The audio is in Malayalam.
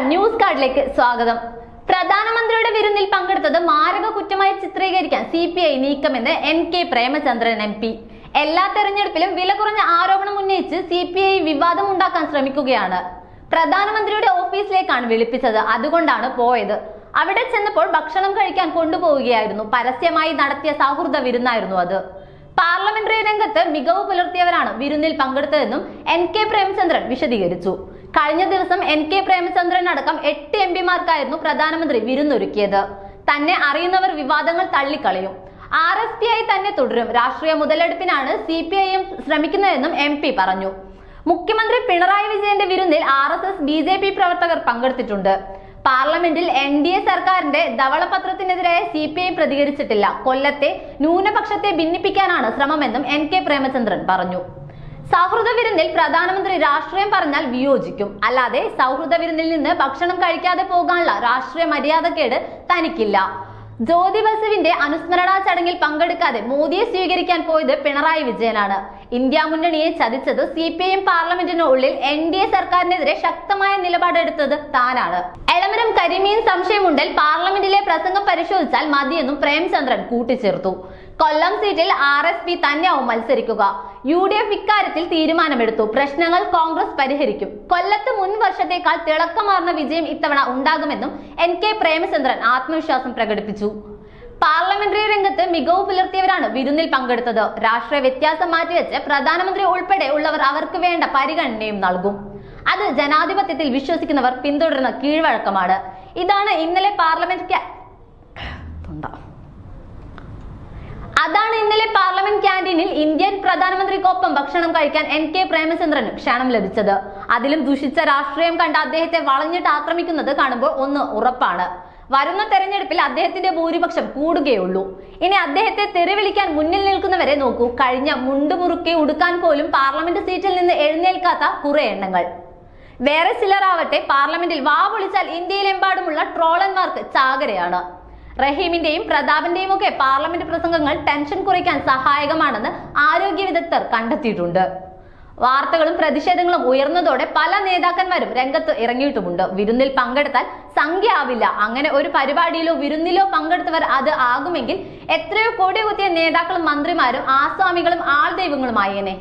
നമസ്കാരം ന്യൂസ് കാർഡിലേക്ക് സ്വാഗതം. പ്രധാനമന്ത്രിയുടെ വിരുന്നിൽ പങ്കെടുത്തത് മാരക കുറ്റമായി ചിത്രീകരിക്കാൻ C P I നീക്കമെന്ന് N K Premachandran M P. എല്ലാ തെരഞ്ഞെടുപ്പിലും വില കുറഞ്ഞ ആരോപണം ഉന്നയിച്ച് സി പി ഐ വിവാദം ഉണ്ടാക്കാൻ ശ്രമിക്കുകയാണ്. പ്രധാനമന്ത്രിയുടെ ഓഫീസിലേക്കാണ് വിളിപ്പിച്ചത്. അതുകൊണ്ടാണ് പോയത്. അവിടെ ചെന്നപ്പോൾ ഭക്ഷണം കഴിക്കാൻ കൊണ്ടുപോവുകയായിരുന്നു. പരസ്യമായി നടത്തിയ സൗഹൃദ വിരുന്നായിരുന്നു അത്. പാർലമെന്ററി രംഗത്ത് മികവ് പുലർത്തിയവരാണ് വിരുന്നിൽ പങ്കെടുത്തതെന്നും എൻ കെ പ്രേമചന്ദ്രൻ വിശദീകരിച്ചു. കഴിഞ്ഞ ദിവസം എൻ കെ പ്രേമചന്ദ്രൻ അടക്കം എട്ട് എം പിമാർക്കായിരുന്നു പ്രധാനമന്ത്രി വിരുന്നൊരുക്കിയത്. തന്നെ അറിയുന്നവർ വിവാദങ്ങൾ തള്ളിക്കളയും. ആർ എസ് പി ആയി തന്നെ തുടരും. രാഷ്ട്രീയ മുതലെടുപ്പിനാണ് സി പി ഐ എം ശ്രമിക്കുന്നതെന്നും എം പി പറഞ്ഞു. മുഖ്യമന്ത്രി പിണറായി വിജയന്റെ വിരുന്നിൽ R S S B J P പ്രവർത്തകർ പങ്കെടുത്തിട്ടുണ്ട്. പാർലമെന്റിൽ എൻ ഡി എ സർക്കാരിന്റെ ധവളപത്രത്തിനെതിരായ സി പി ഐ പ്രതികരിച്ചിട്ടില്ല. കൊല്ലത്തെ ന്യൂനപക്ഷത്തെ ഭിന്നിപ്പിക്കാനാണ് ശ്രമമെന്നും എൻ കെ പ്രേമചന്ദ്രൻ പറഞ്ഞു. സൗഹൃദ വിരുന്നിൽ പ്രധാനമന്ത്രി രാഷ്ട്രീയം പറഞ്ഞാൽ വിയോജിക്കും. അല്ലാതെ സൗഹൃദ വിരുന്നിൽ നിന്ന് ഭക്ഷണം കഴിക്കാതെ പോകാനുള്ള രാഷ്ട്രീയ മര്യാദക്കേട് തനിക്കില്ല. ജ്യോതി ബസുവിന്റെ അനുസ്മരണ ചടങ്ങിൽ പങ്കെടുക്കാതെ മോദിയെ സ്വീകരിക്കാൻ പോയത് പിണറായി വിജയനാണ്. ഇന്ത്യ മുന്നണിയെ ചതിച്ചത് സി പി ഐ എം പാർലമെന്റിനുള്ളിൽ എൻ ഡി എ സർക്കാരിനെതിരെ ശക്തമായ നിലപാടെടുത്തത് താനാണ്. എളമരം കരിമീൻ സംശയമുണ്ടൽ പാർലമെന്റിലെ പ്രസംഗം പരിശോധിച്ചാൽ മതിയെന്നും പ്രേംചന്ദ്രൻ കൂട്ടിച്ചേർത്തു. കൊല്ലം സീറ്റിൽ ആർ എസ് പി തന്നെയാവും മത്സരിക്കുക. യു ഡി എഫ് ഇക്കാര്യത്തിൽ തീരുമാനമെടുത്തു. പ്രശ്നങ്ങൾ കോൺഗ്രസ് പരിഹരിക്കും. കൊല്ലത്ത് മുൻ വർഷത്തേക്കാൾ തിളക്കമാർന്ന വിജയം ഇത്തവണ ഉണ്ടാകുമെന്നും എൻ കെ പ്രേമചന്ദ്രൻ ആത്മവിശ്വാസം പ്രകടിപ്പിച്ചു. പാർലമെന്ററി രംഗത്ത് മികവ് പുലർത്തിയവരാണ് വിരുന്നിൽ പങ്കെടുത്തത്. രാഷ്ട്രീയ വ്യത്യാസം മാറ്റിവെച്ച് പ്രധാനമന്ത്രി ഉൾപ്പെടെ ഉള്ളവർ അവർക്ക് വേണ്ട പരിഗണനയും നൽകും. അത് ജനാധിപത്യത്തിൽ വിശ്വസിക്കുന്നവർ പിന്തുടരുന്ന കീഴ്വഴക്കമാണ്. ഇതാണ് ഇന്നലെ പാർലമെന്റ്. അതാണ് ഇന്നലെ പാർലമെന്റ് ക്യാന്റീനിൽ ഇന്ത്യൻ പ്രധാനമന്ത്രിക്കൊപ്പം ഭക്ഷണം കഴിക്കാൻ എൻ കെ പ്രേമചന്ദ്രന് ക്ഷണം ലഭിച്ചത്. അതിലും ദുഷിച്ച രാഷ്ട്രീയം കണ്ട അദ്ദേഹത്തെ വളഞ്ഞിട്ട് ആക്രമിക്കുന്നത് കാണുമ്പോൾ ഒന്ന് ഉറപ്പാണ്. വരുന്ന തെരഞ്ഞെടുപ്പിൽ അദ്ദേഹത്തിന്റെ ഭൂരിപക്ഷം കൂടുകയുള്ളൂ. ഇനി അദ്ദേഹത്തെ തെറിവിളിക്കാൻ മുന്നിൽ നിൽക്കുന്നവരെ നോക്കൂ. കഴിഞ്ഞ മുണ്ടുമുറുക്കി ഉടുക്കാൻ പോലും പാർലമെന്റ് സീറ്റിൽ നിന്ന് എഴുന്നേൽക്കാത്ത കുറെ എണ്ണങ്ങൾ. വേറെ ചിലരാവട്ടെ പാർലമെന്റിൽ വാ പൊളിച്ചാൽ ഇന്ത്യയിലെമ്പാടുമുള്ള ട്രോളന്മാർക്ക് ചാകരയാണ്. റഹീമിന്റെയും പ്രതാപിന്റെയും ഒക്കെ പാർലമെന്റ് പ്രസംഗങ്ങൾ ടെൻഷൻ കുറയ്ക്കാൻ സഹായകമാണെന്ന് ആരോഗ്യ വിദഗ്ധർ കണ്ടെത്തിയിട്ടുണ്ട്. വാർത്തകളും പ്രതിഷേധങ്ങളും ഉയർന്നതോടെ പല നേതാക്കന്മാരും രംഗത്ത് ഇറങ്ങിയിട്ടുമുണ്ട്. വിരുന്നിൽ പങ്കെടുത്താൽ സംഖ്യ ആവില്ല അങ്ങനെ ഒരു പരിപാടിയിലോ വിരുന്നിലോ പങ്കെടുത്തവർ അത് ആകുമെങ്കിൽ എത്രയോ കോടി കുത്തിയ നേതാക്കളും മന്ത്രിമാരും ആസ്വാമികളും ആൾദൈവങ്ങളുമായേനെ.